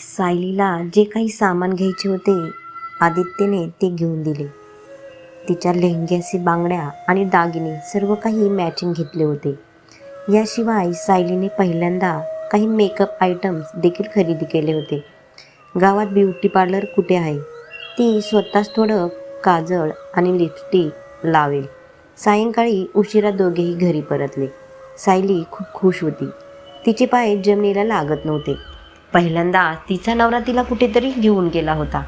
सायलीला जे काही सामान घ्यायचे होते आदित्यने ते घेऊन दिले. तिच्या लेहंग्याचे बांगड्या आणि दागिने सर्व काही मॅचिंग घेतले होते. याशिवाय सायलीने पहिल्यांदा काही मेकअप आयटम्स देखील खरेदी केले होते. गावात ब्युटी पार्लर कुठे आहे? ती स्वतःच थोडं काजळ आणि लिपस्टिक लावेल. सायंकाळी उशिरा दोघेही घरी परतले. सायली खूप खुश होती. तिचे पाय जमिनीला लागत नव्हते. पहिल्यांदा तिचा नवरा तिला कुठेतरी घेऊन गेला होता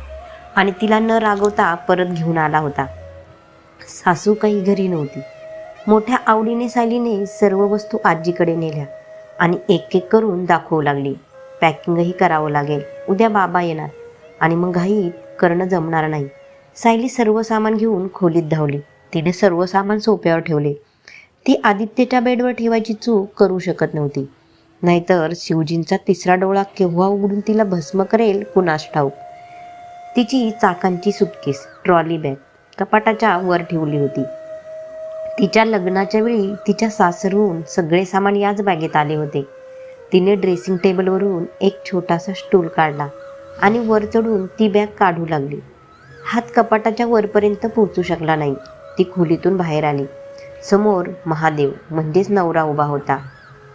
आणि तिला न रागवता परत घेऊन आला होता. सासू काही घरी नव्हती. मोठ्या आवडीने सायलीने सर्व वस्तू आजीकडे नेल्या आणि एक एक करून दाखवू लागली. पॅकिंगही करावं लागेल. उद्या बाबा येणार आणि मग घाई करणं जमणार नाही. सायली सर्व सामान घेऊन खोलीत धावली. तिने सर्व सामान सोप्यावर ठेवले. ती आदित्यच्या बेडवर ठेवायची चूक करू शकत नव्हती. नाहीतर शिवजींचा तिसरा डोळा केव्हा उघडून तिला भस्म करेल कुणास ठाऊक? तिची चाकांची सुटकेस ट्रॉली बॅग कपाटाच्या वर ठेवली होती. तिच्या लग्नाच्या वेळी तिच्या सासरहून सगळे सामान याच बॅगेत आले होते. तिने ड्रेसिंग टेबलवरून एक छोटासा स्टूल काढला आणि वर चढून ती बॅग काढू लागली. हात कपाटाच्या वरपर्यंत पोहोचू शकला नाही. ती खोलीतून बाहेर आली. समोर महादेव म्हणजेच नवरा उभा होता.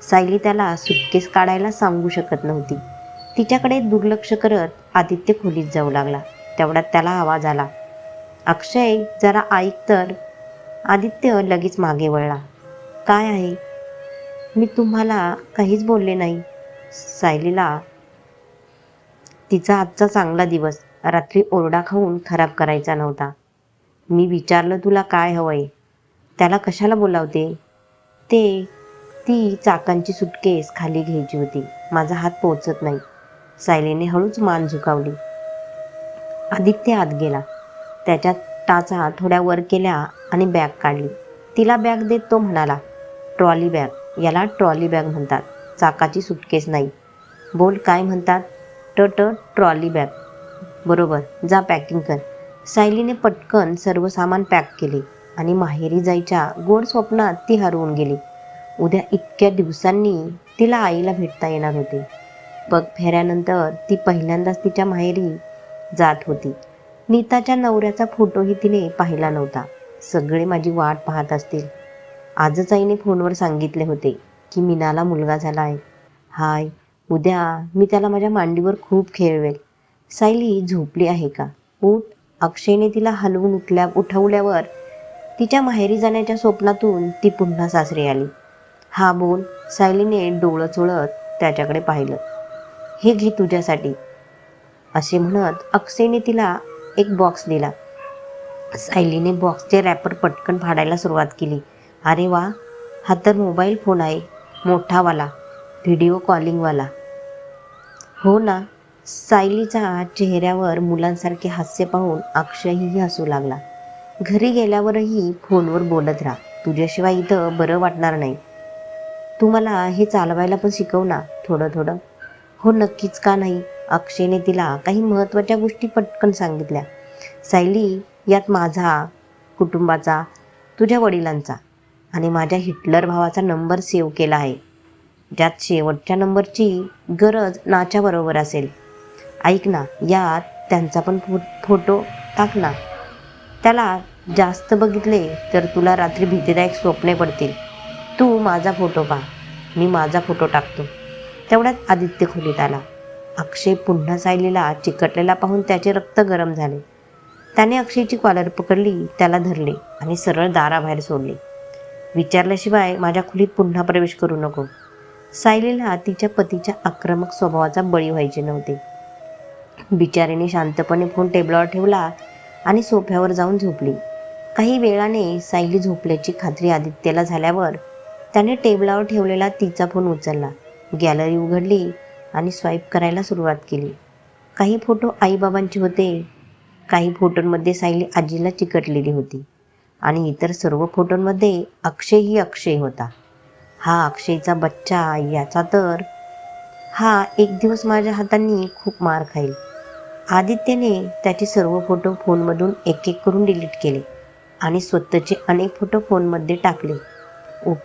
सायली त्याला सुटकेस काढायला सांगू शकत नव्हती. तिच्याकडे दुर्लक्ष करत आदित्य खोलीत जाऊ लागला. तेवढ्यात त्याला आवाज आला. अक्षय जरा ऐक तर. आदित्य लगेच मागे वळला. काय आहे? मी तुम्हाला काहीच बोलले नाही. सायलीला तिचा आजचा चांगला दिवस रात्री ओरडा खाऊन खराब करायचा नव्हता. मी विचारलं तुला काय हवंय? त्याला कशाला बोलावते? ते ती चाकांची सुटकेस खाली घ्यायची होती. माझा हात पोचत नाही. सायलीने हळूच मान झुकावली. आदित्य आत गेला. त्याच्या टाचा थोड्या वर केल्या आणि बॅग काढली. तिला बॅग देत तो म्हणाला ट्रॉली बॅग. याला ट्रॉली बॅग म्हणतात. चाकाची सुटकेस नाही. बोल काय म्हणतात? ट ट ट्रॉली बॅग. बरोबर जा पॅकिंग कर. सायलीने पटकन सर्व सामान पॅक केले आणि माहेरी जायच्या गोड स्वप्नात ती हरवून गेली. उद्या इतक्या दिवसांनी तिला आईला भेटता येणार होते. पग फेऱ्यानंतर ती पहिल्यांदाच तिच्या माहेरी जात होती. नीताच्या नवऱ्याचा फोटोही तिने पाहिला नव्हता. सगळे माझी वाट पाहत असतील. आजच आईने फोनवर सांगितले होते की मीनाला मुलगा झाला आहे हाय उद्या मी त्याला माझ्या मांडीवर खूप खेळवेल. सायली झोपली आहे का? उठ. अक्षयने तिला हलवून उठल्या उठवल्यावर तिच्या माहेरी जाण्याच्या स्वप्नातून ती पुन्हा सासरी आली. हा बोल. सायलीने डोळं चोळत त्याच्याकडे पाहिलं. हे घे तुझ्यासाठी. असे म्हणत अक्षयने तिला एक बॉक्स दिला. सायलीने बॉक्सचे रॅपर पटकन फाडायला सुरुवात केली. अरे वा हा तर मोबाईल फोन आहे. मोठावाला. व्हिडिओ कॉलिंगवाला हो ना. सायलीच्या चेहऱ्यावर मुलांसारखे हास्य पाहून अक्षयही हसू लागला. घरी गेल्यावरही फोनवर बोलत राहा. तुझ्याशिवाय इथं बरं वाटणार नाही. तू मला हे चालवायला पण शिकव ना थोडं थोडं. हो नक्कीच का नाही? अक्षयने तिला काही महत्त्वाच्या गोष्टी पटकन सांगितल्या. सायली यात माझा कुटुंबाचा तुझ्या वडिलांचा आणि माझ्या हिटलर भावाचा नंबर सेव्ह केला आहे. ज्यात शेवटच्या नंबरची गरज नाच्याबरोबर असेल. ऐक ना यात त्यांचा पण फो फोटो टाक ना. त्याला जास्त बघितले तर तुला रात्री भीतीदायक स्वप्ने पडतील. तू माझा फोटो पहा. मी माझा फोटो टाकतो. तेवढ्यात आदित्य खोलीत आला. अक्षय पुन्हा सायलीला चिकटलेला पाहून त्याचे रक्त गरम झाले. त्याने अक्षयची कॉलर पकडली त्याला धरले आणि सरळ दाराबाहेर सोडले. विचारल्याशिवाय माझ्या खोलीत पुन्हा प्रवेश करू नको. सायलीला तिच्या पतीच्या आक्रमक स्वभावाचा बळी व्हायचे नव्हते. बिचारीने शांतपणे फोन टेबलावर ठेवला आणि सोफ्यावर जाऊन झोपली. काही वेळाने सायली झोपल्याची खात्री आदित्यला झाल्यावर त्याने टेबलावर ठेवलेला तिचा फोन उचलला. गॅलरी उघडली आणि स्वाईप करायला सुरुवात केली. काही फोटो आईबाबांचे होते. काही फोटोंमध्ये सायली आजीला चिकटलेली होती आणि इतर सर्व फोटोंमध्ये अक्षयही अक्षय होता. हा अक्षयचा बच्चा याचा तर हा एक दिवस माझ्या हातांनी खूप मार खाईल. आदित्यने त्याचे सर्व फोटो फोनमधून एक एक करून डिलीट केले आणि स्वतःचे अनेक फोटो फोनमध्ये टाकले. उप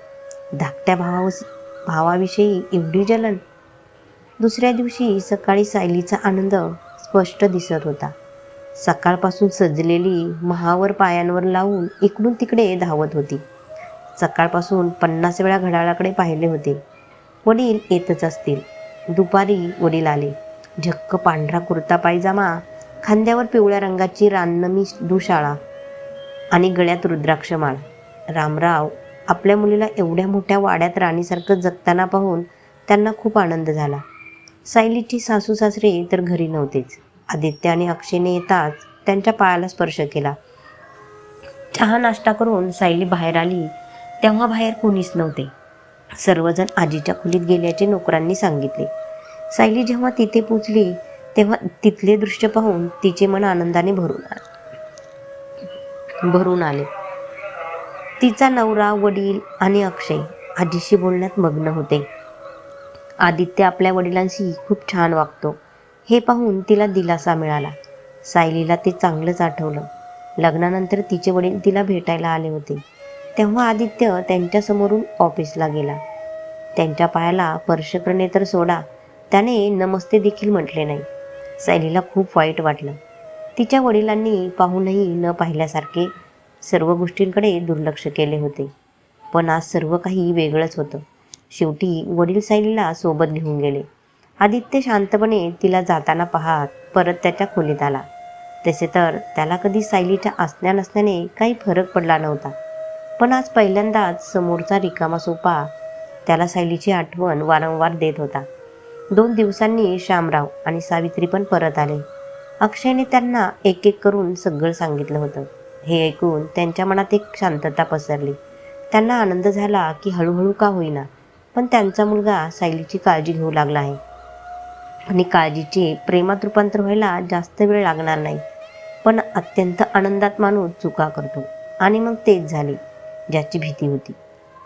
धाकट्या भावा भावाविषयी एवढी जलन. दुसऱ्या दिवशी सकाळी सायलीचा आनंद स्पष्ट दिसत होता. सकाळपासून सजलेली महावर पायांवर लावून इकडून तिकडे धावत होती. सकाळपासून पन्नास वेळा घड्याळाकडे पाहिले होते. वडील येतच असतील. दुपारी वडील आले. झक्क पांढरा कुर्ता पायजामा खांद्यावर पिवळ्या रंगाची रानमी दुशाळा आणि गळ्यात रुद्राक्षमाळ रामराव आपल्या मुलीला एवढ्या मोठ्या वाड्यात राणीसारखं जगताना पाहून त्यांना खूप आनंद झाला. सायलीची सासू सासरे तर घरी नव्हतेच. आदित्य आणि अक्षयने येताच त्यांच्या पायाला स्पर्श केला. चहा नाश्ता करून सायली बाहेर आली. तेव्हा बाहेर कोणीच नव्हते. सर्वजण आजीच्या खोलीत गेल्याचे नोकरांनी सांगितले. सायली जेव्हा तिथे पोचली तेव्हा तिथले दृश्य पाहून तिचे मन आनंदाने भरून आले भरून आले. तिचा नवरा वडील आणि अक्षय आजीशी बोलण्यात मग्न होते. आदित्य आपल्या वडिलांशी खूप छान वागतो. हे पाहून तिला दिलासा मिळाला. सायलीला ते चांगलंच आठवलं. लग्नानंतर तिचे वडील तिला भेटायला आले होते. तेव्हा आदित्य त्यांच्यासमोरून ऑफिसला गेला. त्यांच्या पायाला स्पर्श करणे तर सोडा त्याने नमस्ते देखील म्हटले नाही. सायलीला खूप वाईट वाटलं. तिच्या वडिलांनी पाहूनही न पाहिल्यासारखे सर्व गोष्टींकडे दुर्लक्ष केले होते. पण आज सर्व काही वेगळंच होतं. शेवटी वडील सायलीला सोबत घेऊन गेले. आदित्य शांतपणे तिला जाताना पाहत परत त्याच्या खोलीत आला. तसे तर त्याला कधी सायलीच्या असण्या नसण्याने काही फरक पडला नव्हता. पण आज पहिल्यांदाच समोरचा रिकामा सोपा त्याला सायलीची आठवण वारंवार देत होता. दोन दिवसांनी श्यामराव आणि सावित्री पण परत आले. अक्षयने त्यांना एक एक करून सगळं सांगितलं होतं. हे ऐकून त्यांच्या मनात एक शांतता पसरली. त्यांना आनंद झाला की हळूहळू का होईना पण त्यांचा मुलगा सायलीची काळजी घेऊ लागला आहे. आणि काळजीचे प्रेमात रूपांतर व्हायला जास्त वेळ लागणार नाही पण अत्यंत आनंदात माणूस चुका करतो. आणि मग तेच झाले ज्याची भीती होती.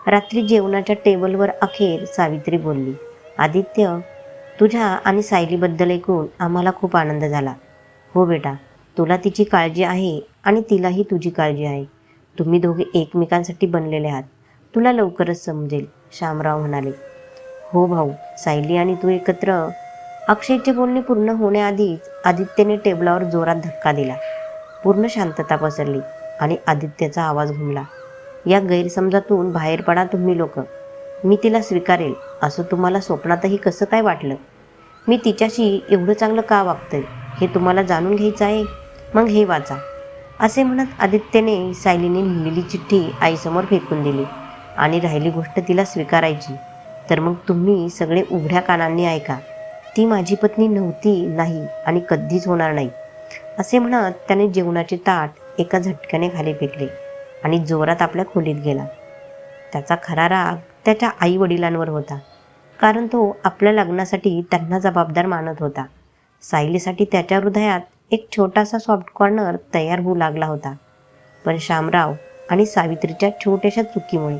रात्री जेवणाच्या टेबलवर अखेर सावित्री बोलली आदित्य तुझ्या आणि सायलीबद्दल ऐकून आम्हाला खूप आनंद झाला. हो बेटा तुला तिची काळजी आहे आणि तिलाही तुझी काळजी आहे. तुम्ही दोघे एकमेकांसाठी बनलेले आहात. तुला लवकरच समजेल श्यामराव म्हणाले. हो भाऊ सायली आणि तू एकत्र अक्षयचे बोलणे पूर्ण होण्याआधीच आदित्यने टेबलावर जोरात धक्का दिला. पूर्ण शांतता पसरली आणि आदित्यचा आवाज घुमला. या गैरसमजातून बाहेर पडा तुम्ही लोक. मी तिला स्वीकारेल असं तुम्हाला स्वप्नातही कसं काय वाटलं? मी तिच्याशी एवढं चांगलं का वागतंय? हे तुम्हाला जाणून घ्यायचं आहे? मग हे वाचा. असे म्हणत आदित्यने सायलीने लिहिलेली चिठ्ठी आईसमोर फेकून दिली आणि राहिली गोष्ट तिला स्वीकारायची. तर मग तुम्ही सगळे उघड्या कानांनी ऐका. ती माझी पत्नी नव्हती नाही आणि कधीच होणार नाही. असे म्हणत त्याने जेवणाचे ताट एका झटक्याने खाली फेकले आणि जोरात आपल्या खोलीत गेला. त्याचा खरा राग त्याच्या आई वडिलांवर होता कारण तो आपल्या लग्नासाठी त्यांना जबाबदार मानत होता. सायलीसाठी त्याच्या हृदयात एक छोटासा सॉफ्ट कॉर्नर तयार होऊ लागला होता. पण श्यामराव आणि सावित्रीच्या छोट्याशा चुकीमुळे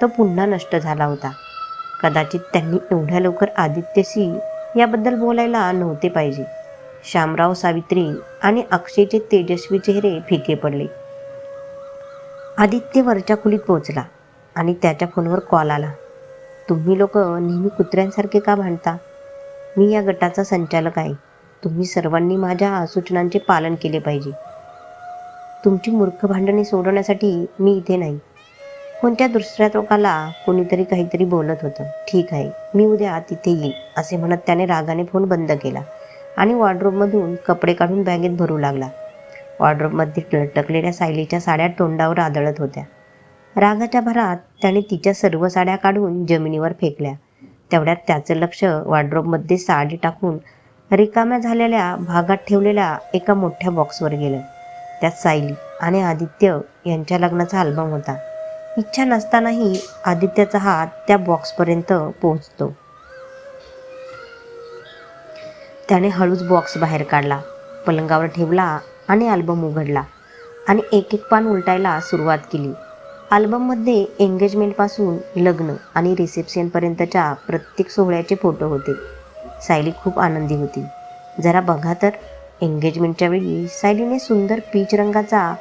तो पुन्हा नष्ट झाला होता. कदाचित त्यांनी एवढ्या लवकर आदित्यशी याबद्दल बोलायला नव्हते पाहिजे. श्यामराव सावित्री आणि अक्षयचे तेजस्वी चेहरे फिके पडले. आदित्य वरच्या खोलीत पोहोचला आणि त्याच्या फोनवर कॉल आला. तुम्ही लोक नेहमी कुत्र्यांसारखे का भांडता? मी या गटाचा संचालक आहे. तुम्ही सर्वांनी माझ्या सूचनांचे पालन केले पाहिजे. तुमची मूर्ख भांडणे सोडवण्यासाठी मी इथे नाही. कोणत्या दुसऱ्या टोकाला कोणीतरी काहीतरी बोलत होतं. ठीक आहे मी उद्या तिथे येईल असे म्हणत त्याने रागाने फोन बंद केला आणि वॉर्ड्रोबमधून कपडे काढून बॅगेत भरू लागला. वॉर्ड्रोबमध्ये लटकलेल्या सायलीच्या साड्या तोंडावर आदळत होत्या. रागाच्या भरात त्याने तिच्या सर्व साड्या काढून जमिनीवर फेकल्या. तेवढ्यात त्याचं लक्ष वॉर्ड्रोबमध्ये साडी टाकून रिकाम्या झालेल्या भागात ठेवलेल्या एका मोठ्या बॉक्सवर गेलं. त्यात सायली आणि आदित्य यांच्या लग्नाचा अल्बम होता. इच्छा नसतानाही आदित्याचा हात त्या बॉक्सपर्यंत पोहोचतो. त्याने हळूच बॉक्स बाहेर काढला पलंगावर ठेवला आणि अल्बम उघडला आणि एक एक पान उलटायला सुरुवात केली. अल्बममध्ये एंगेजमेंटपासून लग्न आणि रिसेप्शनपर्यंतच्या प्रत्येक सोहळ्याचे फोटो होते. सायली खूप आनंदी होती. जरा बघा तर एंगेजमेंटच्या वेळी सायलीने सुंदर पीच रंगाचा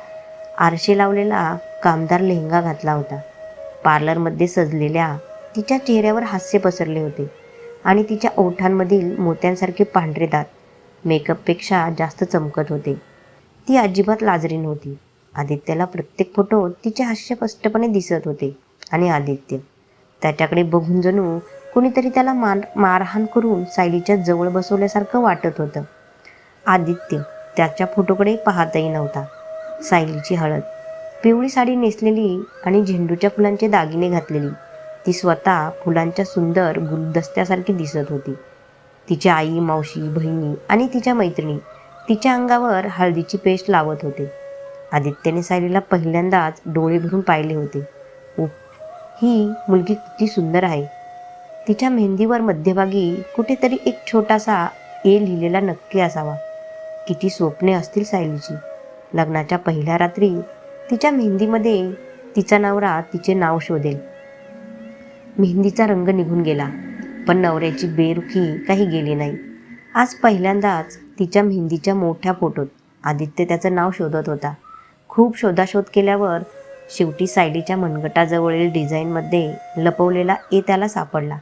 आरशे लावलेला कामदार लेहंगा घातला होता. पार्लरमध्ये सजलेल्या तिच्या चेहऱ्यावर हास्य पसरले होते आणि तिच्या ओठांमधील मोत्यांसारखे पांढरे दात मेकअपपेक्षा जास्त चमकत होते. ती अजिबात लाजरी नव्हती. आदित्यला प्रत्येक फोटोत तिचे हास्य स्पष्टपणे दिसत होते आणि आदित्य त्याच्याकडे बघून जणू कुणीतरी त्याला मार मारहाण करून सायलीच्या जवळ बसवल्यासारखं वाटत होतं. आदित्य त्याच्या फोटोकडे पाहतही नव्हता. सायलीची हळद. पिवळी साडी नेसलेली आणि झेंडूच्या फुलांचे दागिने घातलेली. ती स्वतः फुलांच्या सुंदर गुलदस्त्यासारखी दिसत होती. तिची आई मावशी बहिणी आणि तिच्या मैत्रिणी तिच्या अंगावर हळदीची पेस्ट लावत होते. आदित्यने सायलीला पहिल्यांदाच डोळे भरून पाहिले होते. उफ, ही मुलगी किती सुंदर आहे. तिच्या मेहंदीवर मध्यभागी कुठेतरी एक छोटासा ए लिहिलेला नक्की असावा. किती स्वप्ने असतील सायलीची. लग्नाच्या पहिल्या रात्री तिच्या मेहंदीमध्ये तिचा नवरा तिचे नाव शोधेल. मेहंदीचा रंग निघून गेला पण नवऱ्याची बेरुखी काही गेली नाही. आज पहिल्यांदाच तिच्या मेहंदीच्या मोठ्या फोटोत आदित्य त्याचं नाव शोधत होता. खूप शोधाशोध केल्यावर शेवटी सायलीच्या मनगटाजवळील डिझाईनमध्ये लपवलेला ए त्याला सापडला.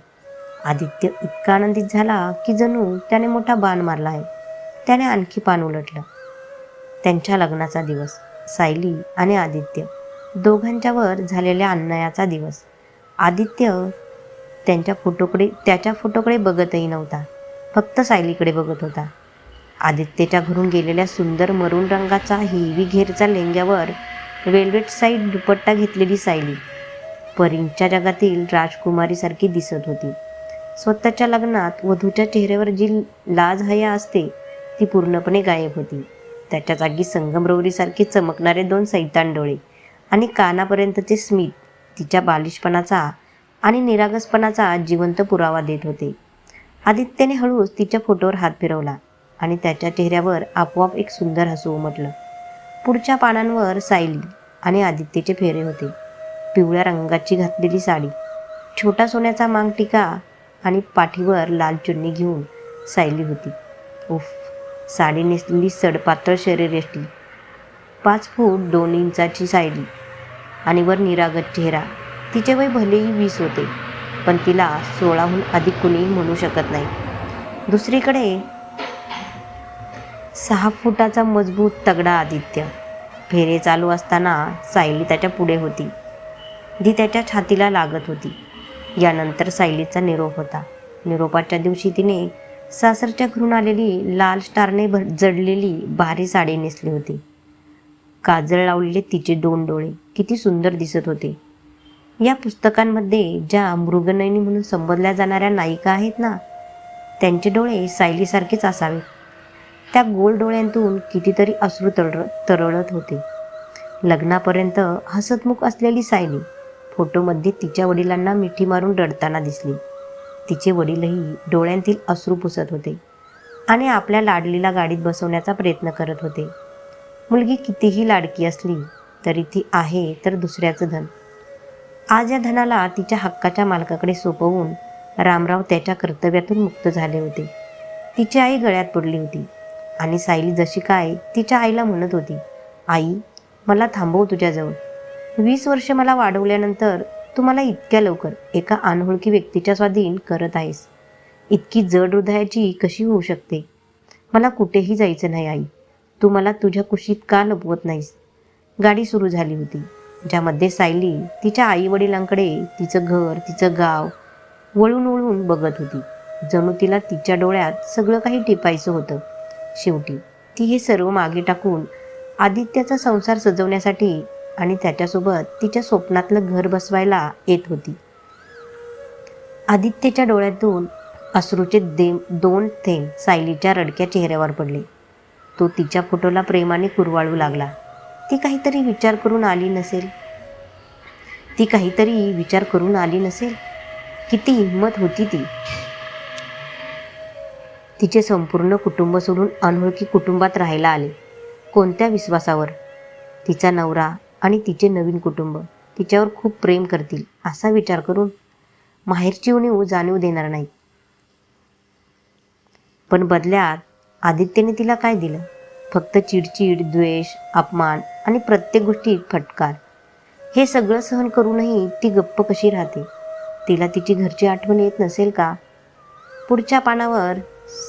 आदित्य इतका आनंदित झाला की जणू त्याने मोठा बाण मारला आहे. त्याने आणखी पान उलटलं. त्यांच्या लग्नाचा दिवस सायली आणि आदित्य दोघांच्यावर झालेल्या अन्यायाचा दिवस. आदित्य त्यांच्या फोटोकडे त्याच्या फोटोकडे बघतही नव्हता. फक्त सायलीकडे बघत होता. आदित्यच्या घरून गेलेल्या सुंदर मरून रंगाचा हिरवी घेरचा लेंग्यावर वेल्वेट साईड दुपट्टा घेतलेली सायली. परींच्या जगातील राजकुमारीसारखी दिसत होती. स्वतःच्या लग्नात वधूच्या चेहऱ्यावर जी लाज हया असते ती पूर्णपणे गायब होती. त्याच्या जागी संगमरवरीसारखे चमकणारे दोन सैतान डोळे आणि कानापर्यंतचे स्मित तिच्या बालिशपणाचा आणि निरागसपणाचा जिवंत पुरावा देत होते. आदित्यने हळूच तिच्या फोटोवर हात फिरवला आणि त्याच्या चेहऱ्यावर आपोआप एक सुंदर हसू उमटलं. पुढच्या पानांवर सायली आणि आदित्यचे फेरे होते. पिवळ्या रंगाची घातलेली साडी छोटा सोन्याचा मांगटिका आणि पाठीवर लाल चुन्नी घेऊन सायली होती. उफ साडी नेसलेली सडपातळ शरीरयष्टी पाच फूट दोन इंचाची सायली आणि वर निरागत चेहरा. तिचे वय भलेही वीस होते पण तिला सोळाहून अधिक कुणीही म्हणू शकत नाही. दुसरीकडे सहा फुटाचा मजबूत तगडा आदित्य. फेरे चालू असताना सायली त्याच्या पुढे होती. ती त्याच्या छातीला लागत होती. यानंतर सायलीचा निरोप होता. निरोपाच्या दिवशी तिने सासरच्या घरून आलेली लाल स्टारने भर जडलेली भारी साडी नेसली होती. काजळ लावलेले तिचे दोन डोळे किती सुंदर दिसत होते. या पुस्तकांमध्ये ज्या मृगनयनी म्हणून संबोधल्या जाणाऱ्या नायिका आहेत ना त्यांचे डोळे सायलीसारखेच असावेत त्या गोल डोळ्यांतून कितीतरी अश्रू तरळ तरळत होते. लग्नापर्यंत हसतमुख असलेली सायली फोटोमध्ये तिच्या वडिलांना मिठी मारून रडताना दिसली. तिचे वडीलही डोळ्यांतील अश्रू पुसत होते आणि आपल्या लाडलीला गाडीत बसवण्याचा प्रयत्न करत होते. मुलगी कितीही लाडकी असली तरी ती आहे तर दुसऱ्याचं धन. आज या धनाला तिच्या हक्काच्या मालकाकडे सोपवून रामराव त्याच्या कर्तव्यातून मुक्त झाले होते. तिची आई गळ्यात पडली होती आणि सायली जशी काय तिच्या आईला म्हणत होती आई मला थांबव तुझ्याजवळ. वीस वर्ष मला वाढवल्यानंतर तू मला इतक्या लवकर एका अनोळखी व्यक्तीच्या स्वाधीन करत आहेस. इतकी जड हृदयाची कशी होऊ शकते? मला कुठेही जायचं नाही आई. तू मला तुझ्या कुशीत का लपवत नाहीस? गाडी सुरू झाली होती ज्यामध्ये सायली तिच्या आई वडिलांकडे तिचं घर तिचं गाव वळून वळून बघत होती. जणू तिला तिच्या डोळ्यात सगळं काही टिपायचं होतं. शेवटी ती हे सर्व मागे टाकून आदित्याचा संसार सजवण्यासाठी आणि त्याच्यासोबत तिच्या स्वप्नातलं घर बसवायला येत होती. आदित्यच्या डोळ्यातून अश्रूचे दे दोन थेंब सायलीच्या रडक्या चेहऱ्यावर पडले. तो तिच्या फोटोला प्रेमाने कुरवाळू लागला. ती काहीतरी विचार करून आली नसेल? ती काहीतरी विचार करून आली नसेल? किती हिंमत होती ती. तिचे संपूर्ण कुटुंब सोडून अनोळखी कुटुंबात राहायला आले. कोणत्या विश्वासावर? तिचा नवरा आणि तिचे नवीन कुटुंब तिच्यावर खूप प्रेम करतील असा विचार करून माहेरची उणीव जाणीव देणार नाही पण बदल्यात आदित्यने तिला काय दिलं? फक्त चिडचिड द्वेष अपमान आणि प्रत्येक गोष्टी फटकार. हे सगळं सहन करूनही ती गप्प कशी राहते? तिला तिची घरची आठवण येत नसेल का? पुढच्या पानावर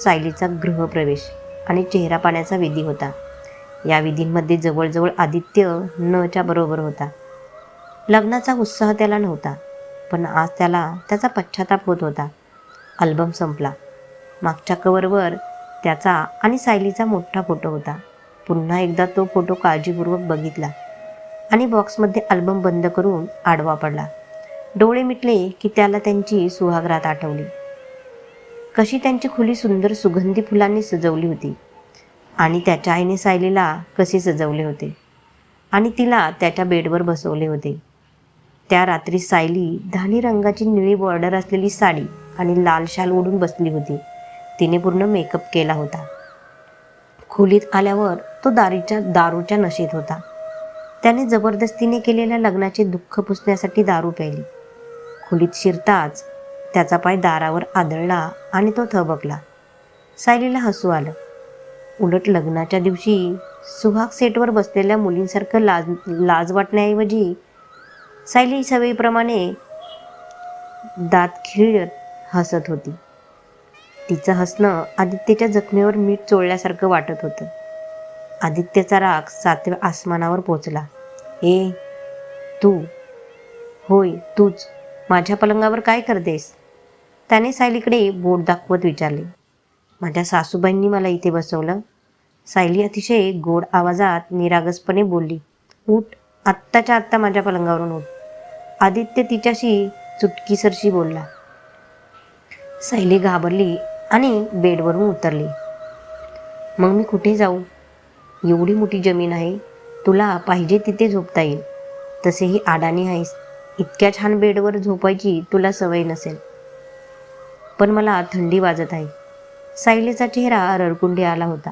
सायलीचा गृहप्रवेश आणि चेहरा पाण्याचा विधी होता. या विधींमध्ये जवळजवळ आदित्य नच्या बरोबर होता. लग्नाचा उत्साह त्याला नव्हता पण आज त्याला त्याचा पश्चाताप होत होता. अल्बम संपला. मागच्या कवरवर त्याचा आणि सायलीचा मोठा फोटो होता. पुन्हा एकदा तो फोटो काळजीपूर्वक बघितला आणि बॉक्समध्ये अल्बम बंद करून आडवा पडला. डोळे मिटले की त्याला त्यांची सुहागरात आठवली. कशी त्यांची खुली सुंदर सुगंधी फुलांनी सजवली होती. आणि त्याच्या आईने सायलीला कसे सजवले होते. आणि तिला त्याच्या बेडवर बसवले होते. त्या रात्री सायली धानी रंगाची निळी बॉर्डर असलेली साडी आणि लाल शाल ओढून बसली होती. तिने पूर्ण मेकअप केला होता. खोलीत आल्यावर तो दारीच्या दारूच्या नशेत होता. त्याने जबरदस्तीने केलेल्या लग्नाचे दुःख पुसण्यासाठी दारू प्यायली. खोलीत शिरताच त्याचा पाय दारावर आदळला आणि तो थबकला. सायलीला हसू आलं. उलट लग्नाच्या दिवशी सुहाग सेटवर बसलेल्या मुलींसारखं लाज लाज वाटण्याऐवजी सायली सवयीप्रमाणे दात खिळत हसत होती. तिचं हसणं आदित्यच्या जखमेवर मीठ चोळल्यासारखं वाटत होतं. आदित्यचा राग सातव्या आसमानावर पोचला. ए तू होय तूच माझ्या पलंगावर काय करतेस? त्याने सायलीकडे बोट दाखवत विचारले. माझ्या सासूबाईंनी मला इथे बसवलं. सायली अतिशय गोड आवाजात निरागसपणे बोलली उठ आत्ताच्या आत्ता माझ्या पलंगावरून उठ. आदित्य तिच्याशी चुटकीसरशी बोलला. सायली घाबरली आणि बेडवरून उतरली. मग मी कुठे जाऊ? एवढी मोठी जमीन आहे तुला पाहिजे तिथे झोपता येईल. तसेही आडाणी आहेस इतक्या छान बेडवर झोपायची तुला सवय नसेल. पण मला थंडी वाजत आहे. सायलीचा चेहरा रडकुंडी आला होता.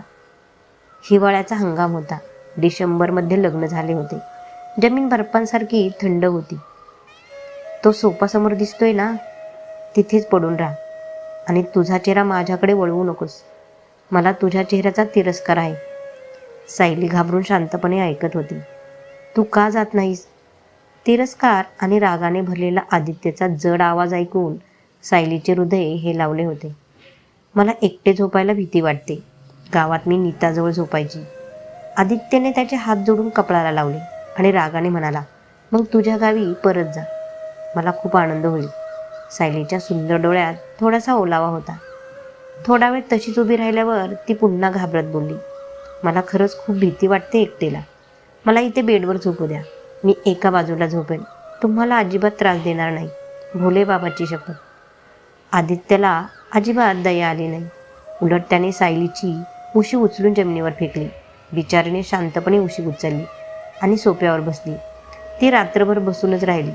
हिवाळ्याचा हंगाम होता. डिसेंबरमध्ये लग्न झाले होते. जमीन बर्फांसारखी थंड होती. तो सोपासमोर दिसतोय ना? तिथेच पडून राहा. आणि तुझा चेहरा माझ्याकडे वळवू नकोस. मला तुझ्या चेहऱ्याचा तिरस्कार आहे. सायली घाबरून शांतपणे ऐकत होती. तू का जात नाहीस? तिरस्कार आणि रागाने भरलेला आदित्यचा जड आवाज ऐकून सायलीचे हृदय हे लावले होते. मला एकटे झोपायला भीती वाटते. गावात मी नीताजवळ झोपायची. आदित्यने त्याचे हात जोडून कपडाला लावले आणि रागाने म्हणाला मग तुझ्या गावी परत जा. मला खूप आनंद होईल. सायलीच्या सुंदर डोळ्यात थोडासा ओलावा होता. थोडा वेळ तशीच उभी राहिल्यावर ती पुन्हा घाबरत बोलली मला खरंच खूप भीती वाटते एकटेला. मला इथे बेडवर झोपू द्या. मी एका बाजूला झोपेन. तुम्हाला अजिबात त्रास देणार नाही. भोले बाबाची शपथ. आदित्यला अजिबात दया आली नाही. उलट त्याने सायलीची उशी उचलून जमिनीवर फेकली. बिचारीने शांतपणे उशी उचलली आणि सोप्यावर बसली. ती रात्रभर बसूनच राहिली.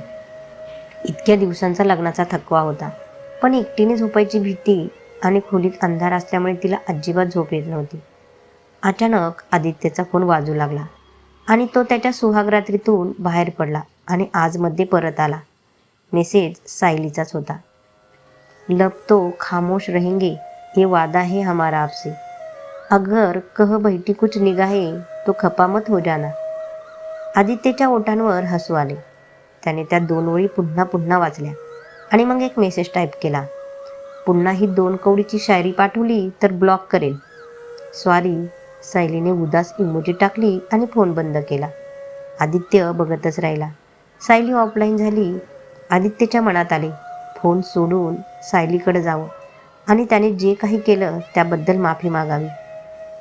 इतक्या दिवसांचा लग्नाचा थकवा होता. पण एकटीने झोपायची भीती आणि खोलीत अंधार असल्यामुळे तिला अजिबात झोप येत नव्हती. अचानक आदित्यचा फोन वाजू लागला आणि तो त्याच्या सुहागरात्रीतून बाहेर पडला आणि आजमध्ये परत आला. मेसेज सायलीचाच होता. लब तो खामोश रहेंगे ये वादा है हमारा आपसे। अगर कह बैठी कुछ निगाहे तो खपामत हो जाना। आदित्यच्या ओठांवर हसू आले. त्याने त्या दोन ओळी पुन्हा पुन्हा वाचल्या आणि मग एक मेसेज टाईप केला. पुन्हा ही दोन कवडीची शायरी पाठवली तर ब्लॉक करेल. सॉरी सायलीने उदास इमोजी टाकली आणि फोन बंद केला. आदित्य बघतच राहिला. सायली ऑफलाईन झाली. आदित्यच्या मनात आले. फोन सोडून सायलीकडे जावं. आणि त्याने जे काही केलं त्याबद्दल माफी मागावी.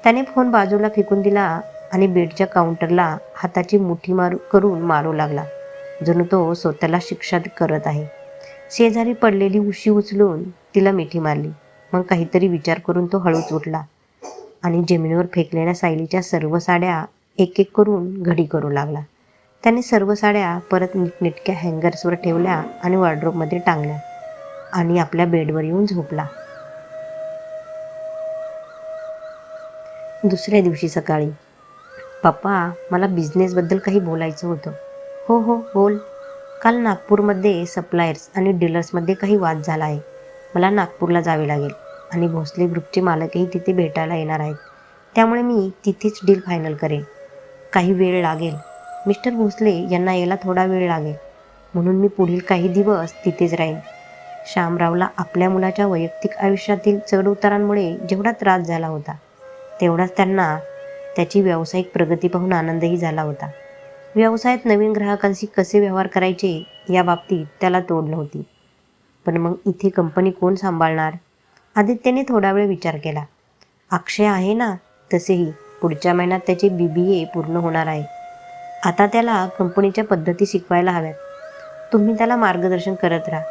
त्याने फोन बाजूला फेकून दिला आणि बेडच्या काउंटरला हाताची मुठी मारू करून मारू लागला जणू तो स्वतःला शिक्षा करत आहे. शेजारी पडलेली उशी उचलून तिला मिठी मारली. मग काहीतरी विचार करून तो हळूच उठला आणि जमिनीवर फेकलेल्या सायलीच्या सर्व साड्या एक एक करून घडी करू लागला. त्याने सर्व साड्या परत नीटनेटक्या हँगर्सवर ठेवल्या आणि वॉर्ड्रोबमध्ये टांगल्या. आणि आपल्या बेडवर येऊन झोपला. दुसऱ्या दिवशी सकाळी पप्पा मला बिझनेसबद्दल काही बोलायचं होतं. हो हो बोल. काल नागपूरमध्ये सप्लायर्स आणि डीलर्समध्ये काही वाद झाला आहे. मला नागपूरला जावे लागेल आणि भोसले ग्रुपचे मालकही तिथे भेटायला येणार आहेत. त्यामुळे मी तिथेच डील फायनल करेन. काही वेळ लागेल. मिस्टर भोसले यांना यायला थोडा वेळ लागेल. म्हणून मी पुढील काही दिवस तिथेच राहीन. श्यामरावला आपल्या मुलाच्या वैयक्तिक आयुष्यातील चढउतारांमुळे जेवढा त्रास झाला होता तेवढाच त्यांना त्याची व्यावसायिक प्रगती पाहून आनंदही झाला होता. व्यवसायात नवीन ग्राहकांशी कसे व्यवहार करायचे या बाबतीत त्याला तोड नव्हती. पण मग इथे कंपनी कोण सांभाळणार? आदित्यने थोडा वेळ विचार केला. अक्षय आहे ना? तसेही पुढच्या महिन्यात त्याचे बी बी ए पूर्ण होणार आहे. आता त्याला कंपनीच्या पद्धती शिकवायला हव्यात. तुम्ही त्याला मार्गदर्शन करत राहा.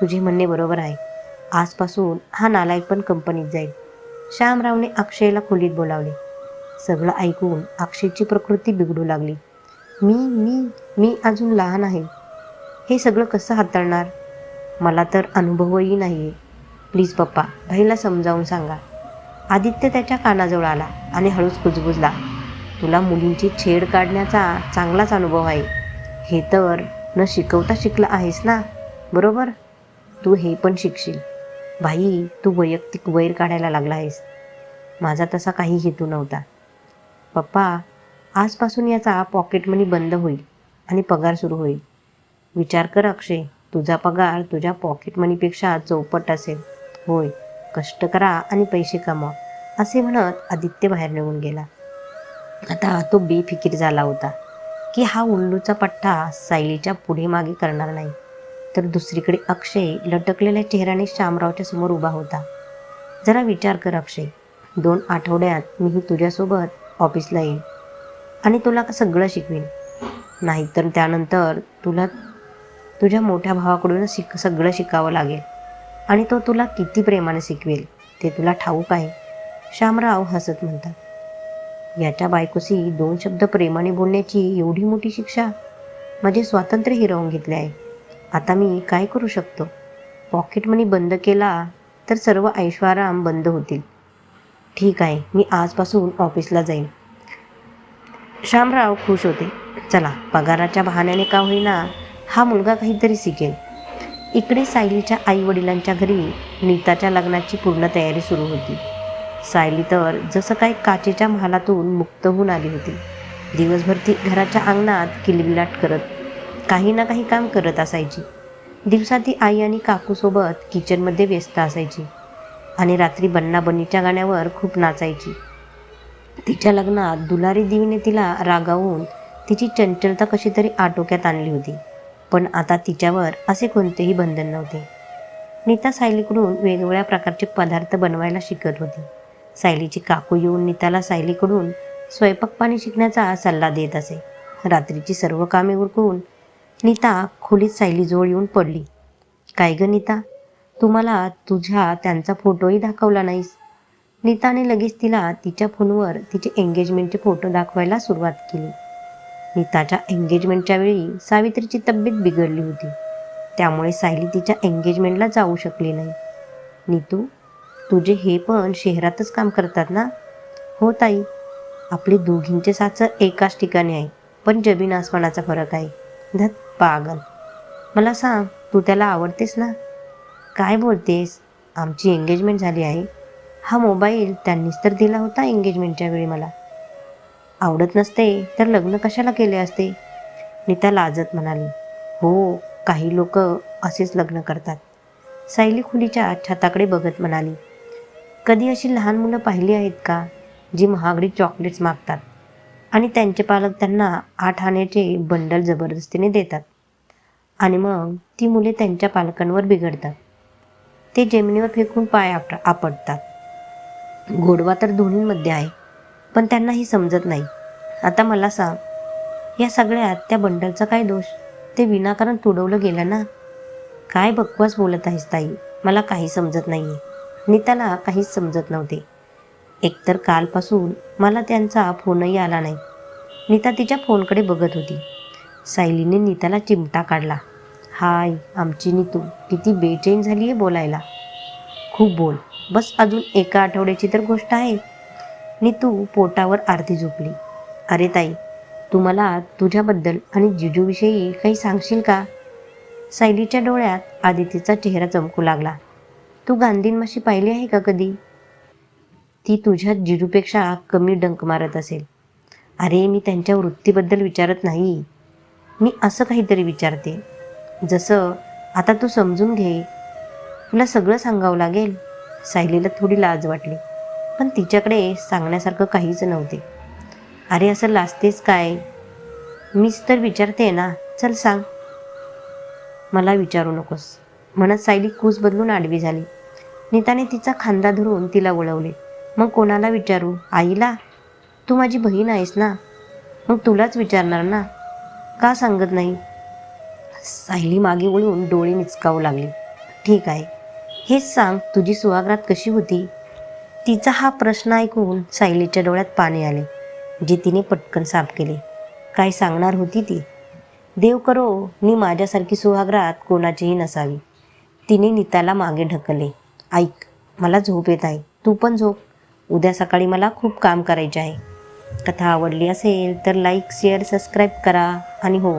तुझे म्हणणे बरोबर आहे. आजपासून हा नालायक पण कंपनीत जाईल. श्यामरावने अक्षयला खोलीत बोलावले. सगळं ऐकून अक्षयची प्रकृती बिघडू लागली. मी मी मी अजून लहान आहे. हे सगळं कसं हाताळणार? मला तर अनुभवही नाही आहे प्लीज पप्पा भाईला समजावून सांगा. आदित्य त्याच्या कानाजवळ आला आणि हळूच कुजबुजला. तुला मुलींची छेड काढण्याचा चांगलाच अनुभव आहे. हे तर न शिकवता शिकला आहेस ना? बरोबर? तू हे पण शिकशील. भाई तू वैयक्तिक वैर काढायला लागला आहेस माझा तसा काही हेतू नव्हता. पप्पा आजपासून याचा पॉकेट मनी बंद होईल आणि पगार सुरू होईल. विचार कर अक्षय तुझा पगार तुझ्या पॉकेट मनीपेक्षा चौपट असेल. होय कष्ट करा आणि पैसे कमा असे म्हणत आदित्य बाहेर निघून गेला. आता तो बेफिकीर झाला होता की हा उल्लूचा पट्टा सायलीच्या पुढे मागे करणार नाही. तर दुसरीकडे अक्षय लटकलेल्या चेहऱ्याने श्यामरावच्या समोर उभा होता. जरा विचार कर अक्षय. दोन आठवड्यात मीही तुझ्यासोबत ऑफिसला येईन आणि तुला सगळं शिकवीन. नाहीतर त्यानंतर तुला तुझ्या मोठ्या भावाकडूनच शिक सगळं शिकावं लागेल आणि तो तुला किती प्रेमाने शिकवेल ते तुला ठाऊक आहे. श्यामराव हसत म्हणतात. याच्या बायकोशी दोन शब्द प्रेमाने बोलण्याची एवढी मोठी शिक्षा माझे स्वातंत्र्य हिरावून घेतले आहे. आता मी काय करू शकतो? पॉकेट मनी बंद केला तर सर्व ऐश्वाराम बंद होतील. ठीक आहे मी आजपासून ऑफिसला जाईन. श्यामराव खुश होते. चला पगाराच्या बहाण्याने का होईना हा मुलगा काहीतरी शिकेल. इकडे सायलीच्या आई वडिलांच्या घरी नीताच्या लग्नाची पूर्ण तयारी सुरू होती. सायली तर जसं काही काचेच्या महालातून मुक्त होऊन आली होती. दिवसभर ती घराच्या अंगणात किलबिलाट करत काही ना काही काम करत असायची. दिवसा ती आई आणि काकूसोबत किचनमध्ये व्यस्त असायची. आणि रात्री बन्ना बन्नीच्या गाण्यावर खूप नाचायची. तिच्या लग्नात दुलारी देवीने तिला रागावून तिची चंचलता कशी तरी आटोक्यात आणली होती. पण आता तिच्यावर असे कोणतेही बंधन नव्हते. नीता सायलीकडून वेगवेगळ्या प्रकारचे पदार्थ बनवायला शिकत होती. सायलीची काकू येऊन नीताला सायलीकडून स्वयंपाक पाणी शिकण्याचा सल्ला देत असे. रात्रीची सर्व कामे उरकून नीता खोलीत सायलीजवळ येऊन पडली. काय ग नीता? तुम्हाला तुझ्या त्यांचा फोटोही दाखवला नाहीस. नीताने लगेच तिला तिच्या फोनवर तिचे एंगेजमेंटचे फोटो दाखवायला सुरुवात केली. नीताच्या एंगेजमेंटच्या वेळी सावित्रीची तब्येत बिघडली होती. त्यामुळे सायली तिच्या एंगेजमेंटला जाऊ शकली नाही. नीतू तुझे हे पण शहरातच काम करतात ना? हो ताई. आपले दोघींचे साचं एकाच ठिकाणी आहे पण जमीन आसमानाचा फरक आहे. धत पागल. मला सांग तू त्याला आवडतेस ना? काय बोलतेस? आमची एंगेजमेंट झाली आहे. हा मोबाईल त्यांनीच तर दिला होता एंगेजमेंटच्या वेळी मला. आवडत नसते तर लग्न कशाला केले असते? नीता लाजत म्हणाली. हो काही लोक असेच लग्न करतात. सायली खुलीच्या छताकडे बघत म्हणाली. कधी अशी लहान मुलं पाहिली आहेत का जी महागडी चॉकलेट्स मागतात आणि त्यांचे पालक त्यांना आठ आण्याचे बंडल जबरदस्तीने देतात? आणि मग ती मुले त्यांच्या पालकांवर बिघडतात. ते जमिनीवर फेकून पाय आप आपटतात. गोडवा तर दोन्हींमध्ये आहे पण त्यांना ही समजत नाही. आता मला सांग या सगळ्यात त्या बंडलचा काय दोष? ते विनाकारण तुडवलं गेलं ना? काय बकवास बोलत आहेस ताई? मला काही समजत नाही आहे नीताला काहीच समजत नव्हते. एकतर कालपासून मला त्यांचा फोनही आला नाही. नीता तिच्या फोनकडे बघत होती. सायलीने नीताला चिमटा काढला. हाय आमची नीतू किती बेचैन झाली आहे बोलायला. खूप बोल. बस अजून एका आठवड्याची तर गोष्ट आहे. नीतू पोटावर आरती झोपली. अरे ताई तू मला तुझ्याबद्दल आणि जिजूविषयी काही सांगशील का? सायलीच्या डोळ्यात आदितीचा चेहरा चमकू लागला. तू गांधींमाशी पाहिली आहे का कधी? ती तुझ्या जिजूपेक्षा कमी डंक मारत असेल. अरे मी त्यांच्या वृत्तीबद्दल विचारत नाही. मी असं काहीतरी विचारते. जसं आता तू समजून घे. तुला सगळं सांगावं लागेल. सायलीला थोडी लाज वाटली पण तिच्याकडे सांगण्यासारखं काहीच नव्हते. अरे असं लाजतेच काय? मीच तर विचारते ना. चल सांग. मला विचारू नकोस. म्हणत सायली कूस बदलून आडवी झाली. नीताने तिचा खांदा धरून तिला वळवले. मग कोणाला विचारू? आईला? तू माझी बहीण आहेस ना? मग तुलाच विचारणार ना? का सांगत नाही? सायली मागे वळून डोळे मिचकावू लागली. ठीक आहे हेच सांग तुझी सुहागरात कशी होती? तिचा हा प्रश्न ऐकून सायलीच्या डोळ्यात पाणी आले जे तिने पटकन साफ केले. काय सांगणार होती ती? देव करो मी माझ्यासारखी सुहागरात कोणाचीही नसावी. तिने नीताला मागे ढकलले. ऐक मला झोप येत आहे. तू पण झोप. उद्या सकाळी मला खूप काम करायचे आहे. कथा आवडली असेल तर लाईक शेअर सबस्क्राईब करा. आणि हो